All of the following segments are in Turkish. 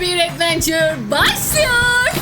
bir adventure başlıyor.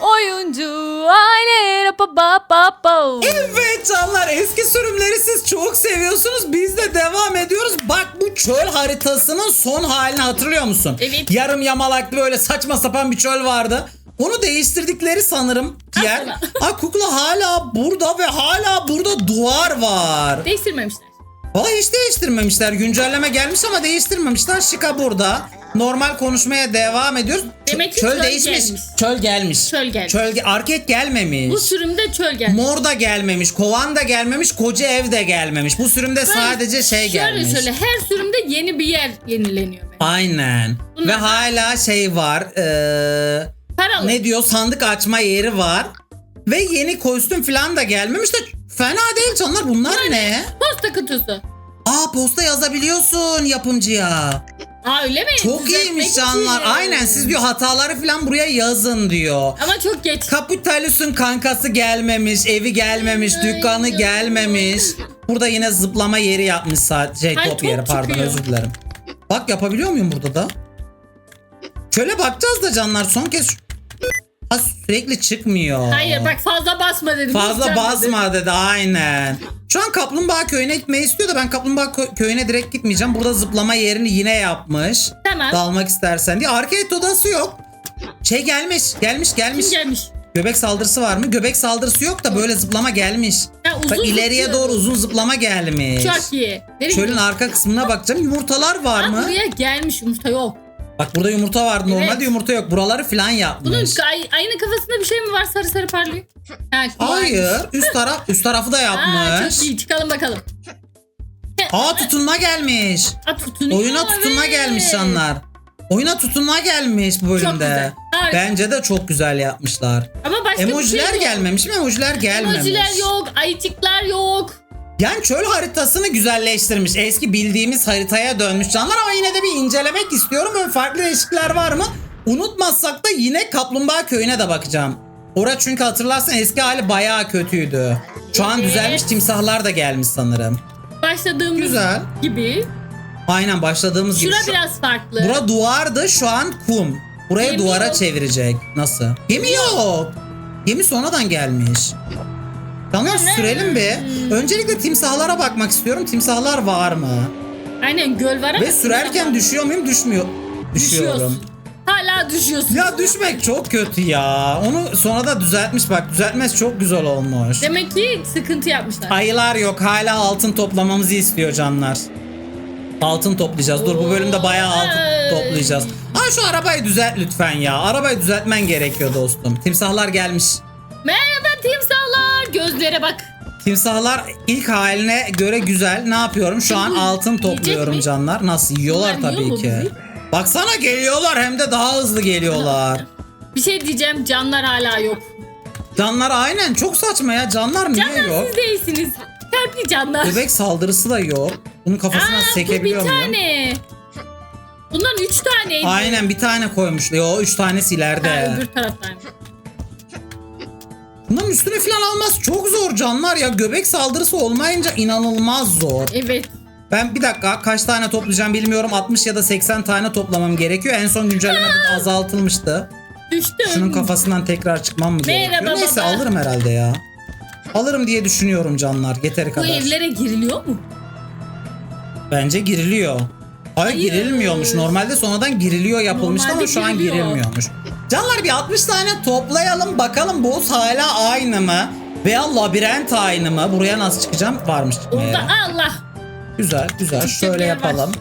Oyuncu aile pa pa pa pa. Evet canlar eski sürümleri siz çok seviyorsunuz. Biz de devam ediyoruz. Bak bu çöl haritasının son halini hatırlıyor musun? Evet. Yarım yamalaklı böyle saçma sapan bir çöl vardı. Onu değiştirdikleri sanırım yer. Ha kukla hala burada ve hala burada duvar var. Değiştirmemişler. Valla hiç değiştirmemişler. Güncelleme gelmiş ama değiştirmemişler. Şika burada. Normal konuşmaya devam ediyoruz. Demek ki çöl çöl değişmiş. gelmiş. Çöl gelmiş. Çöl gelmiş. Çöl arket gelmemiş. Bu sürümde çöl geldi. Mor da gelmemiş, kovan da gelmemiş, koca ev de gelmemiş. Bu sürümde Böyle sadece şey gelmiş. Şöyle her sürümde yeni bir yer yenileniyor. bence. Aynen. Bunlar Ve da- hala şey var. eee, Paralı. ne diyor? Sandık açma yeri var. Ve yeni kostüm falan da gelmemiş de fena değil canlar. Bunlar ne? Posta kutusu. Aa posta yazabiliyorsun yapımcıya. Aa öyle mi? Çok Düzeltmek iyiymiş canlar. için. Aynen siz diyor hataları falan buraya yazın diyor. Ama çok geç. Kapitalus'un kankası gelmemiş, evi gelmemiş, dükkanı gelmemiş. Burada yine zıplama yeri yapmış saat şey Ay, top top yeri pardon çıkıyor. özür dilerim. Bak yapabiliyor muyum burada da? Şöyle bakacağız da canlar son kez Ha, sürekli çıkmıyor. Hayır bak fazla basma dedim. Fazla basma dedi aynen. Şu an Kaplumbağa Köyü'ne gitmeyi istiyor da ben Kaplumbağa Kö- Köyü'ne direkt gitmeyeceğim. Burada zıplama yerini yine yapmış. Tamam. Dalmak istersen diye. Arcade odası yok. Şey gelmiş, gelmiş, gelmiş. Kim gelmiş? Göbek saldırısı var mı? Göbek saldırısı yok da böyle zıplama gelmiş. Ha, uzun Bak ileriye zıplıyor. doğru uzun zıplama gelmiş. Çok iyi. Nereye Çölün gidiyorsun? arka kısmına bakacağım. Yumurtalar var Aa, mı? buraya gelmiş yumurta yok. Bak burada yumurta vardı. Evet. Normalde yumurta yok. Buraları Bunun yapmış. ay, ayının kafasında bir şey mi var sarı sarı parlıyor? Ha, Hayır. Üst taraf üst tarafı da Aa, yapmış. çok iyi çıkalım bakalım. Aa tutunma gelmiş. Aa, tutunuyor. Oyuna tutunma evet. gelmiş canlar. Oyuna tutunma gelmiş bu bölümde. güzel. Harika. Bence de çok güzel yapmışlar. Ama başka bir Emojiler şey yok. gelmemiş mi? Emojiler gelmemiş. Emojiler yok, ayıcıklar yok. Yani çöl haritasını güzelleştirmiş. Eski bildiğimiz haritaya dönmüş canlar ama yine de bir incelemek istiyorum. Böyle farklı değişiklikler var mı? Unutmazsak da yine Kaplumbağa Köyü'ne de bakacağım. Ora çünkü hatırlarsan eski hali bayağı kötüydü. Şu an Evet. düzelmiş timsahlar da gelmiş sanırım. Başladığımız Güzel. gibi. Aynen başladığımız gibi. Şura Şu- biraz farklı. Bura duvardı şu an kum. Buraya Gemi duvara yok. çevirecek. Nasıl? Gemi yok. Gemi sonradan gelmiş. Canlar sürelim bir. Öncelikle timsahlara bakmak istiyorum. Timsahlar var mı? Aynen göl var ama. Ve sürerken düşüyor muyum? Düşmüyor. Düşüyorum. Düşüyorsun. Hala düşüyorsun. Ya düşmek çok kötü ya. Onu sonra da düzeltmiş bak. Düzeltmez çok güzel olmuş. Demek ki sıkıntı yapmışlar. Ayılar yok. Hala altın toplamamızı istiyor canlar. Altın toplayacağız. Dur bu bölümde bayağı altın Ay. toplayacağız. Aa şu arabayı düzelt lütfen ya. Arabayı düzeltmen gerekiyor dostum. Timsahlar gelmiş. Merhaba timsahlar. Gözlere bak. Timsahlar ilk haline göre güzel. Ne yapıyorum? Şu an altın topluyorum mi? canlar. Nasıl? Yiyorlar Bunlar tabii mu ki. bizi? Baksana geliyorlar hem de daha hızlı geliyorlar. Bir şey diyeceğim canlar hala yok. Canlar aynen çok saçma ya. Canlar niye Canlar yok? siz değilsiniz. Kalpli canlar. Bebek saldırısı da yok. Bunun kafasına Aa, bu bir sekebiliyor muyum? tane. Bundan üç taneydi. Aynen bir tane koymuş. Yo üç tanesi Ha, ileride. öbür taraftaymış. Bunların üstüne falan almaz çok zor canlar ya. Göbek saldırısı olmayınca inanılmaz zor. Evet. Ben bir dakika kaç tane toplayacağım bilmiyorum. 60 ya da 80 tane toplamam gerekiyor. En son güncellemede azaltılmıştı. Düştüm. Şunun kafasından tekrar çıkmam mı Merhaba gerekiyor? Neyse baba. alırım herhalde ya. Alırım diye düşünüyorum canlar. Yeteri Bu kadar. evlere giriliyor mu? Bence giriliyor. Hayır, Hayır. girilmiyormuş. Normalde sonradan giriliyor yapılmıştı ama şu an giriliyor. girilmiyormuş. Canlar bir 60 tane toplayalım bakalım boss hala aynı mı? Veya labirent aynı mı? Buraya nasıl çıkacağım? Varmış çıkmaya. Orada Allah. Güzel güzel şöyle yapalım.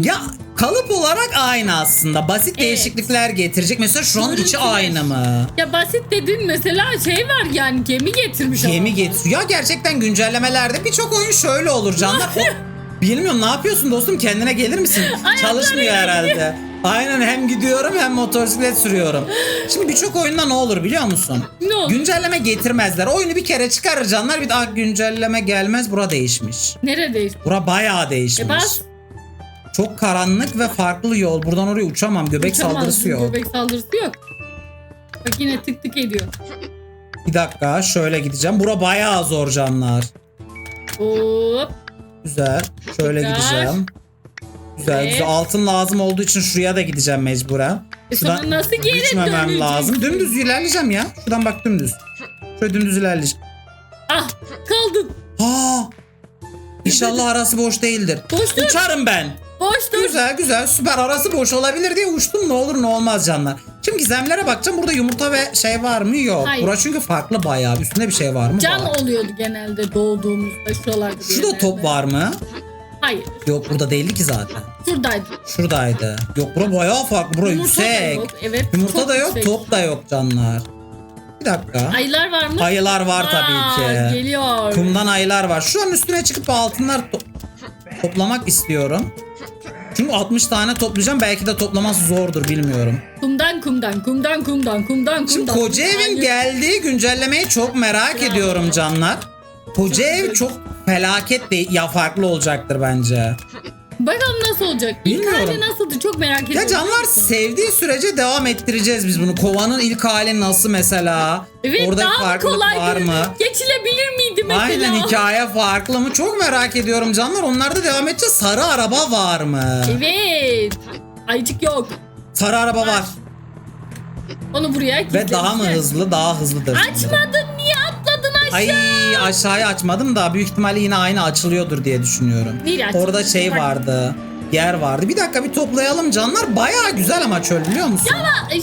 Ya kalıp olarak aynı aslında. Basit Evet. değişiklikler getirecek. Mesela şu an içi aynı mı? Ya basit dedin mesela şey var yani gemi getirmiş. Gemi getiriyor. Ya gerçekten güncellemelerde birçok oyun şöyle olur canlar. O, bilmiyorum ne yapıyorsun dostum kendine gelir misin? Çalışmıyor herhalde. Aynen hem gidiyorum hem motosiklet sürüyorum. Şimdi birçok oyunda ne olur biliyor musun? Ne olur? Güncelleme getirmezler. Oyunu bir kere çıkarır canlar bir daha güncelleme gelmez. Bura değişmiş. Neredeyiz? Bura bayağı değişmiş. E bas. Çok karanlık ve farklı yol. Buradan oraya uçamam. Göbek Uçamazsın, saldırısı yok. Göbek saldırısı yok. Bak yine tık tık ediyor. Bir dakika şöyle gideceğim. Bura bayağı zor canlar. Hop. Güzel. Şöyle Tekrar. gideceğim. Güzel güzel. Altın lazım olduğu için şuraya da gideceğim mecburen. E sonra nasıl geri döneceksin? lazım. Dümdüz ilerleyeceğim ya. Şuradan bak dümdüz. Şöyle dümdüz ilerleyeceğim. Ah kaldın. Aa! İnşallah arası boş değildir. Boş dur. Uçarım ben. Boş dur. Güzel güzel süper arası boş olabilir diye uçtum ne olur ne olmaz canlar. Şimdi gizemlere bakacağım burada yumurta ve şey var mı yok. Hayır. Burası çünkü farklı bayağı üstünde bir şey var mı? Can Var. oluyordu genelde doğduğumuzda şuralarda. Şurada top var mı? Hayır. Yok burada değildi ki zaten. Şuradaydı. Şuradaydı. Yok bura bayağı farklı. Bura Yumurta da yüksek. yok, evet, Yumurta çok da yok, yüksek. top da yok canlar. Bir dakika. Ayılar var mı? Ayılar var Aa, tabii ki. Geliyor. Kumdan ayılar var. Şu an üstüne çıkıp altınlar to- toplamak istiyorum. Çünkü 60 tane toplayacağım. Belki de toplaması zordur bilmiyorum. Kumdan kumdan kumdan kumdan kumdan Şimdi kumdan. koca evin Hayır. geldiği güncellemeyi çok merak Bravo. ediyorum canlar. Koca ev çok felaket de ya farklı olacaktır bence. Bakalım nasıl olacak? İlk Bilmiyorum. hali nasıldı çok merak ediyorum. Ya canlar sevdiği sürece devam ettireceğiz biz bunu. Kovanın ilk hali nasıl mesela? Evet Orada daha mı kolay var mı? Geçilebilir miydi mesela? Aynen hikaye farklı mı? Çok merak ediyorum canlar. Onlarda devam edeceğiz. Sarı araba var mı? Evet. Ayıcık yok. Sarı araba var. Onu buraya Ve gizlemişler. daha mı hızlı? Daha hızlıdır. Aşağı? Ay aşağıya açmadım da büyük ihtimalle yine aynı açılıyordur diye düşünüyorum. Açıldı? Orada şey Bak. vardı. Yer vardı. Bir dakika bir toplayalım canlar. Bayağı güzel ama çöl biliyor musun? Ay,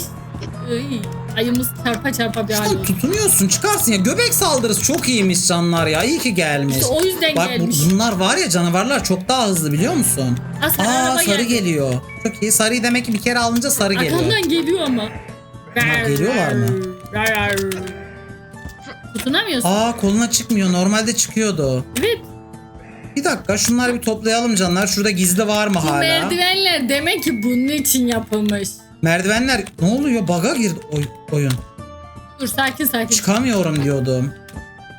ay, ayımız çarpa çarpa bir hal Sen oldu. tutunuyorsun çıkarsın ya. Göbek saldırısı çok iyiymiş canlar ya. İyi ki gelmiş. İşte o yüzden Bak bu- gelmiş. bunlar var ya canavarlar çok daha hızlı biliyor musun? Aa, sarı Aa sarı geldi. geliyor. Çok iyi. Sarıyı demek ki bir kere alınca sarı geliyor. Arkamdan geliyor ama. Bunlar geliyorlar mı? Tutunamıyorsun. Aa koluna çıkmıyor. Normalde çıkıyordu. Evet. Bir dakika şunları bir toplayalım canlar. Şurada gizli var mı Bu hala? merdivenler demek ki bunun için yapılmış. Merdivenler ne oluyor? Baga girdi oy- oyun. Dur sakin sakin. Çıkamıyorum diyordum.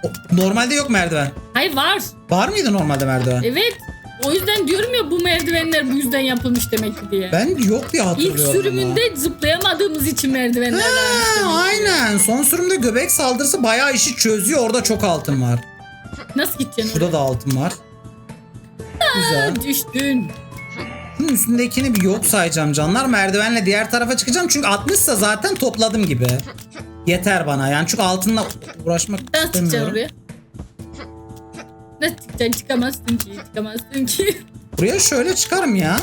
O- Normalde yok merdiven. Hayır var. Var mıydı normalde merdiven? Evet. O yüzden diyorum ya bu merdivenler bu yüzden yapılmış demek ki diye. Ben yok diye İlk hatırlıyorum. sürümünde zıplayamadığımız için merdivenler ama. varmış He, demek ki. aynen. Son sürümde göbek saldırısı bayağı işi çözüyor. Orada çok altın var. Nasıl gideceksin Şurada da altın var. Güzel. oraya? Düştün. Bunun üstündekini bir yok sayacağım canlar. Merdivenle diğer tarafa çıkacağım. Çünkü 60'sa zaten topladım gibi. Yeter bana. Yani çünkü altınla uğraşmak Nasıl çıkacaksın istemiyorum. oraya? Nasıl çıkacaksın? Çıkamazsın ki. Çıkamazsın ki. Buraya şöyle çıkarım ya.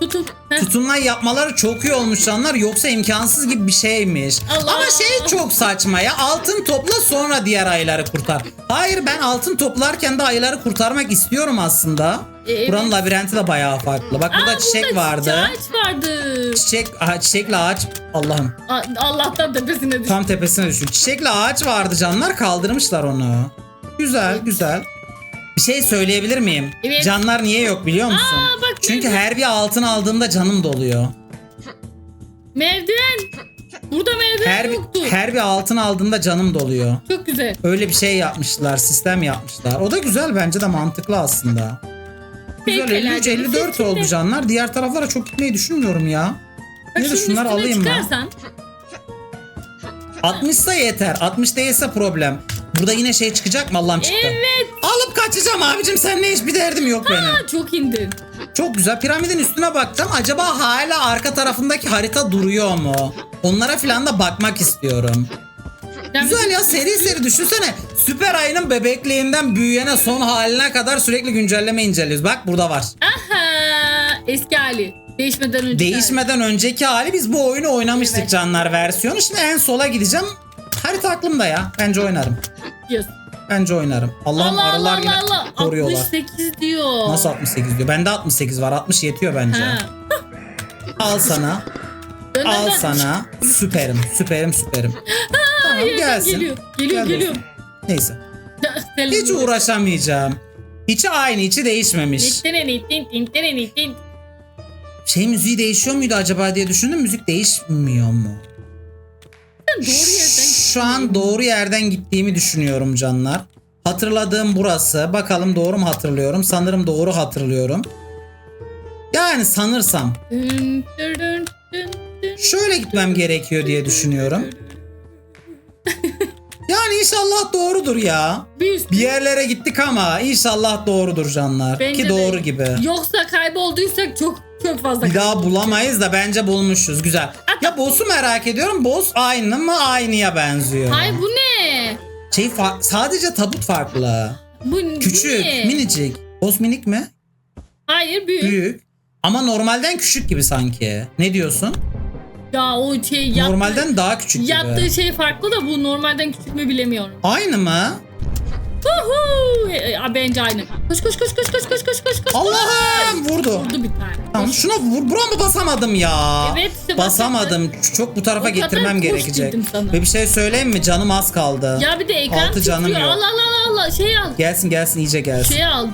Tutun. Heh. Yapmaları çok iyi olmuş canlar. Yoksa imkansız gibi bir şeymiş. Allah! Ama şey çok saçma ya. Altın topla sonra diğer ayıları kurtar. Hayır ben altın toplarken de ayıları kurtarmak istiyorum aslında. E, evet. Buranın labirenti de bayağı farklı. Bak burada Aa, çiçek burada vardı. Ağaç vardı. Çiçek, aha, çiçekli ağaç. Allah'ım A- Allah'tan tepesine düştü. tam tepesine düştü. Çiçekli ağaç vardı canlar kaldırmışlar onu. Güzel güzel. Bir şey söyleyebilir miyim? Evet. Canlar niye yok biliyor musun? Aa, bak Çünkü merdiven. her bir altın aldığımda canım doluyor. Merdiven. Burada merdiven Her yoktu. her bir altın aldığında canım doluyor. Çok güzel. Öyle bir şey yapmışlar, sistem yapmışlar. O da güzel bence de mantıklı aslında. Güzel Pekala, 53 54 şimdi- oldu canlar. Diğer taraflara çok gitmeyi düşünmüyorum ya. De şunun şunları alayım çıkarsan. 60 ise yeter. 60 değilse problem. Burada yine şey çıkacak mı? Allah'ım çıktı. Evet. Alıp kaçacağım abicim. Seninle hiçbir derdim yok benim. Aa, çok indin. Çok güzel. Piramidin üstüne bakacağım. Acaba hala arka tarafındaki harita duruyor mu? Onlara falan da bakmak istiyorum. Güzel ya seri seri düşünsene. Süper ayının bebekliğinden büyüyene son haline kadar sürekli güncelleme inceliyoruz. Bak burada var. Aha. Eski hali. Değişmeden önce. Değişmeden önceki hali biz bu oyunu oynamıştık Evet. canlar versiyonu. Şimdi en sola gideceğim. Harita aklımda ya. Bence oynarım. Diyorsun. Bence oynarım. Allah'ım Allah Allah arılar Allah yine Allah. koruyorlar. 68 diyor. Nasıl 68 diyor? Bende 68 var. 60 yetiyor bence. Ha. Al sana. Dön, al dön. sana. Süperim. Süperim süperim. tamam Yerden gelsin. Geliyor. Geliyor Gel geliyor. Neyse. Hiç uğraşamayacağım. İçi aynı, içi değişmemiş. Şey müziği değişiyor muydu acaba diye düşündüm. Müzik değişmiyor mu? Doğru yerden Şu an doğru yerden gittiğimi düşünüyorum canlar. Hatırladığım burası. Bakalım doğru mu hatırlıyorum? Sanırım doğru hatırlıyorum. Yani sanırsam Dün, dün, dün, dün, dün. şöyle gitmem gerekiyor diye düşünüyorum. Yani inşallah doğrudur ya. Bir üst. Bir yerlere gittik ama inşallah doğrudur canlar. Bence Ki de. doğru gibi. Yoksa kaybolduysak çok çok fazla Bir daha kaybolduk. bulamayız da bence bulmuşuz. Güzel. Ya boss'u merak ediyorum. Boss aynı mı? Aynıya benziyor. Ay bu ne? Şey fa- sadece tabut farklı. Bu, bu Küçük, ne? minicik. Boss minik mi? Hayır büyük. Büyük. Ama normalden küçük gibi sanki. Ne diyorsun? Ya o şey yaptığı, Normalden daha küçük gibi. yaptığı şey farklı da bu normalden küçük mü bilemiyorum. Aynı mı? Huhu! E, e, bence aynı. Koş koş koş koş koş koş koş koş koş. Allah'ım vurdu. Vurdu bir tane. Tamam şuna vur. Buramı basamadım ya. Evet, işte Basamadım. Çok bu tarafa O kadar getirmem koş gerekecek. dedim sana. Ve bir şey söyleyeyim mi? Canım az kaldı. Ya bir de ekran Altı canım titriyor. yok. Al al al al şey al. Gelsin gelsin iyice gelsin. Şey al.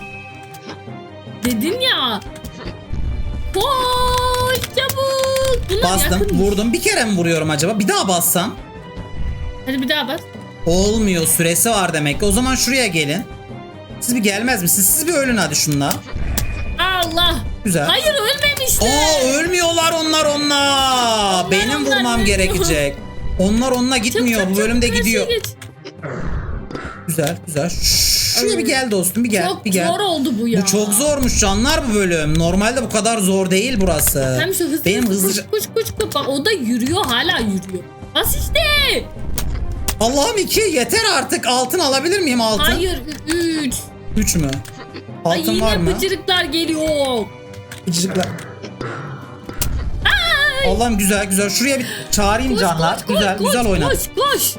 Dedin ya. Çabuk. Bunlar Bastım, yakınmış. vurdum. Bir kere mi vuruyorum acaba? Bir daha bassam? Hadi bir daha bas. Olmuyor. Süresi var demek ki. O zaman şuraya gelin. Siz bir gelmez misiniz? Siz bir ölün hadi şunla. Allah. Güzel. Hayır ölmemişler. Aa ölmüyorlar onlar onunla. Benim onlar vurmam ölmüyor. gerekecek. Onlar onunla gitmiyor. Çabuk, Bu çabuk, bölümde çabuk, gidiyor. karşıya geç. Güzel güzel. Şuraya bir gel dostum bir gel. Çok bir gel. zor oldu bu ya. Bu çok zormuş canlar bu bölüm. Normalde bu kadar zor değil burası. Hem şu hızlı Benim hızlı hızlıca... koş koş koş. Bak o da yürüyor hala yürüyor. Bas işte. Allah'ım iki yeter artık. Altın alabilir miyim altın? Hayır 3. Üç mü? Ay Altın yine var mı? bıcırıklar geliyor. Bıcırıklar. Allah'ım güzel güzel. Şuraya bir çağırayım Koş, canlar. koş, koş, güzel koş, güzel oyna. Koş koş.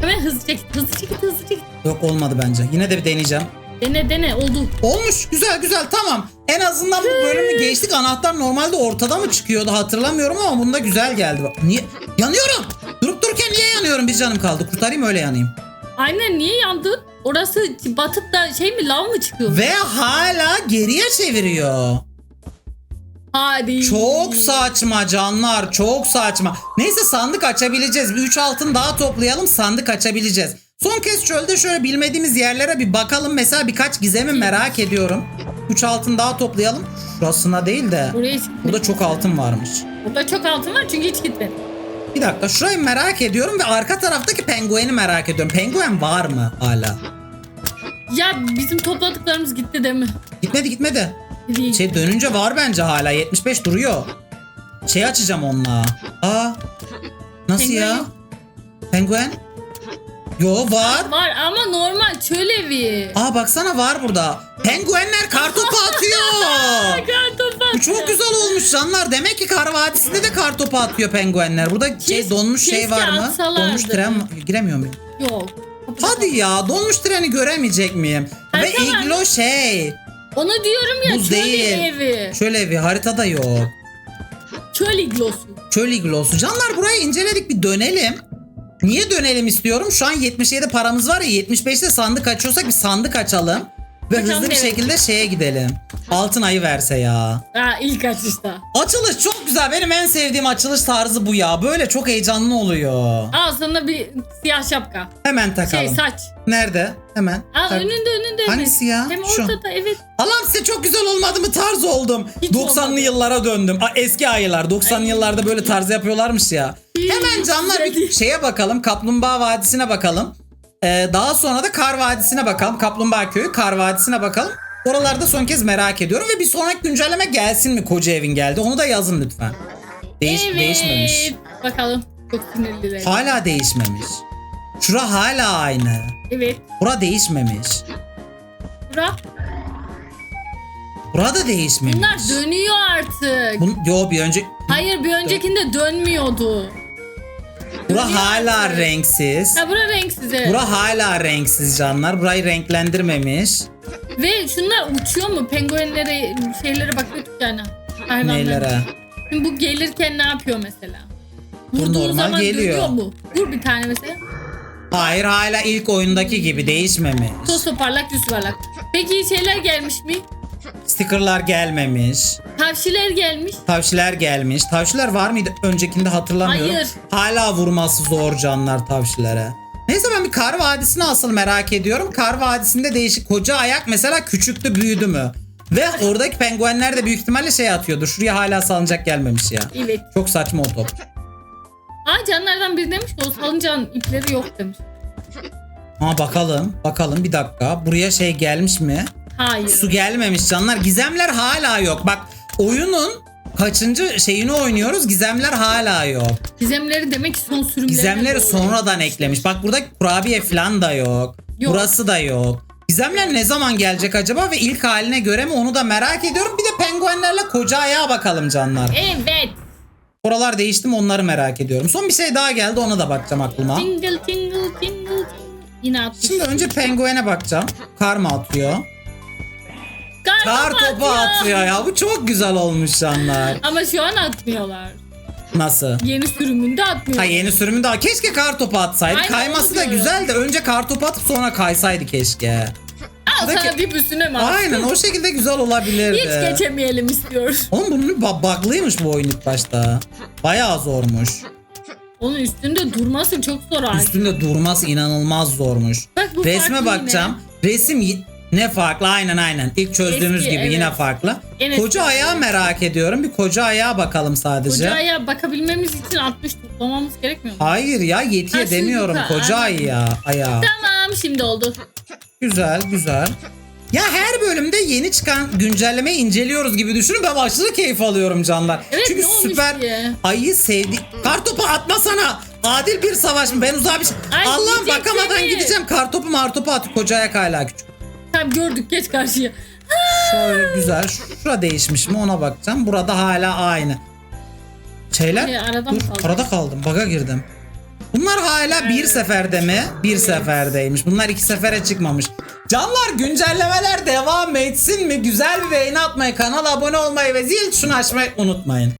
Hemen hızlı çek, hızlı çek, hızlı çek. Yok olmadı bence. Yine de bir deneyeceğim. Dene dene oldu. Olmuş. Güzel güzel tamam. En azından bu bölümü geçtik. Anahtar normalde ortada mı çıkıyordu hatırlamıyorum ama bunda güzel geldi. Niye? Yanıyorum. Durup dururken niye yanıyorum? Bir canım kaldı. Kurtarayım öyle yanayım. Aynen niye yandın? Orası batıp da şey mi lav mı çıkıyor? Ve hala geriye çeviriyor. Hadi. Çok saçma canlar çok saçma. Neyse sandık açabileceğiz. Bir 3 altın daha toplayalım sandık açabileceğiz. Son kez çölde şöyle bilmediğimiz yerlere bir bakalım. Mesela birkaç gizemi merak ediyorum. 3 altın daha toplayalım. Şurasına değil de. Buraya hiç gitmedim. Burada çok altın varmış. Burada çok altın var çünkü hiç gitmedim. Bir dakika şurayı merak ediyorum ve arka taraftaki pengueni merak ediyorum. Penguen var mı hala? Ya bizim topladıklarımız gitti değil mi? Gitmedi gitmedi. Değil. Şey dönünce var bence hala 75 duruyor. Şey açacağım onunla. Aa. Nasıl Penguen ya? yok. Penguen? Yo var. Var ama normal çöl evi. Aa baksana var burada. Penguenler kartopu atıyor. Kartopu Bu çok güzel olmuş canlar. Demek ki Kar Vadisi'nde de kartopu atıyor penguenler. Burada şey donmuş şey var mı? atsalardı. Donmuş tren giremiyor muyum? Yok. Hadi ya donmuş treni göremeyecek miyim? Ve Harita var. iglo şey. Onu diyorum ya Buz çöl değil. evi. Şöyle evi haritada yok. Çöl iglosu. Çöl iglosu. Canlar burayı inceledik bir dönelim. Niye dönelim istiyorum? Şu an 77 paramız var ya 75'te sandık açıyorsak bir sandık açalım. Ve Açalım, hızlı bir evet. şekilde şeye gidelim. Altın ayı verse ya. Ha ilk açışta. Açılış çok güzel. Benim en sevdiğim açılış tarzı bu ya. Böyle çok heyecanlı oluyor. Sana bir siyah şapka. Hemen takalım. Şey saç. Nerede? Hemen. Al Tak. önünde önünde. Hangisi ya? Hem Şu. ortada evet. Allah'ım size çok güzel olmadı mı? Tarz oldum. Hiç 90'lı olmadı. yıllara döndüm. Aa, eski ayılar. 90'lı Ay. yıllarda böyle tarz yapıyorlarmış ya. Hemen canlar bir şeye bakalım. Kaplumbağa Vadisi'ne bakalım. Ee, daha sonra da Kar Vadisi'ne bakalım. Kaplumbağa Köyü Kar Vadisi'ne bakalım. Oralarda son kez merak ediyorum. Ve bir sonraki güncelleme gelsin mi koca evin geldi. Onu da yazın lütfen. Değiş, evet. Değişmemiş. Bakalım. Çok sinirliler. Hala değişmemiş. Şura hala aynı. Evet. Bura değişmemiş. Bura. Burada değişmemiş. Bunlar dönüyor artık. Bun, yo bir önce Hayır bir öncekinde dönmüyordu. Bura hala renksiz. Ha bura renksiz evet. Bura hala renksiz canlar. Burayı renklendirmemiş. Ve şunlar uçuyor mu? Penguenlere şeylere bakıyorduk yani. Hayvanlara. Neylere? Şimdi bu gelirken ne yapıyor mesela? Bu normal geliyor. mu? Vur bir tane mesela. Hayır hala ilk oyundaki gibi değişmemiş. Toz toparlak yüz yuvarlak. Peki şeyler gelmiş mi? Stickerlar gelmemiş. Tavşiler gelmiş. Tavşiler gelmiş. Tavşiler var mıydı? Öncekinde hatırlamıyorum. Hayır. Hala vurması zor canlar tavşilere. Neyse ben bir Kar Vadisi'ni asıl merak ediyorum. Kar Vadisi'nde değişik koca ayak mesela küçüktü büyüdü mü? Ve oradaki penguenler de büyük ihtimalle şey atıyordu. Şuraya hala salıncak gelmemiş ya. Evet. Çok saçma o top. Aa canlardan biri demiş ki o salıncağın ipleri yok demiş. Ha bakalım. Bakalım bir dakika. Buraya şey gelmiş mi? Hayır. Su gelmemiş canlar. Gizemler hala yok. Bak oyunun kaçıncı şeyini oynuyoruz? Gizemler hala yok. Gizemleri demek ki son sürümlerine Gizemleri doğru sonradan eklemiş. Bak burada kurabiye falan da yok. Yok. Burası da yok. Gizemler ne zaman gelecek acaba ve ilk haline göre mi onu da merak ediyorum. Bir de penguenlerle koca ayağa bakalım canlar. Evet. Oralar değişti mi onları merak ediyorum. Son bir şey daha geldi ona da bakacağım aklıma. Tingle tingle tingle. Yine atmış. Şimdi önce penguene bakacağım. Kar mı atıyor? Kar, topu atıyor ya. Bu çok güzel olmuş canlar. Ama şu an atmıyorlar. Nasıl? Yeni sürümünde atmıyorlar. Ha yeni sürümü daha. Keşke kar topu atsaydı. Aynen, Kayması da diyorum. güzel de önce kar topu atıp sonra kaysaydı keşke. Al Buradaki- sana dip üstüne mi? Aynen o şekilde güzel olabilirdi. Hiç geçemeyelim istiyor. Oğlum bunun ba- bug'lıymış bu oyun ilk başta. Bayağı zormuş. Onun üstünde durması çok zor artık. Üstünde durması inanılmaz zormuş. Bak bu Resme farklı bakacağım. Resim y- ne farklı aynen aynen. İlk çözdüğümüz Eski, gibi evet. yine farklı. En koca ayağı merak ediyorum. Bir koca ayağa bakalım sadece. Yine. Kocaya bakabilmemiz için 60 toplamamız gerekmiyor mu? Hayır ya yetiye Ha, demiyorum. şimdi- Koca ayağı. ayağı. Tamam şimdi oldu. Güzel güzel. Ya her bölümde yeni çıkan güncellemeyi inceliyoruz gibi düşünün. Ben aşırı keyif alıyorum canlar. Evet, Çünkü süper ki? ayı sevdik. Kartopu atmasana. Adil bir savaş mı? Ben uzağa bir şey. Allah'ım bakamadan seni. gideceğim. Kartopu martopu at. Koca ayak hala küçük. Tamam gördük geç karşıya. Şöyle güzel. Şura değişmiş mi ona bakacağım. Burada hala aynı. Şeyler. Ee, arada mı Dur kaldın? arada kaldım. Baga girdim. Bunlar hala bir seferde mi? Bir seferdeymiş. Bunlar iki sefere çıkmamış. Canlar güncellemeler devam etsin mi? Güzel bir beğeni atmayı, kanala abone olmayı ve zil tuşunu açmayı unutmayın.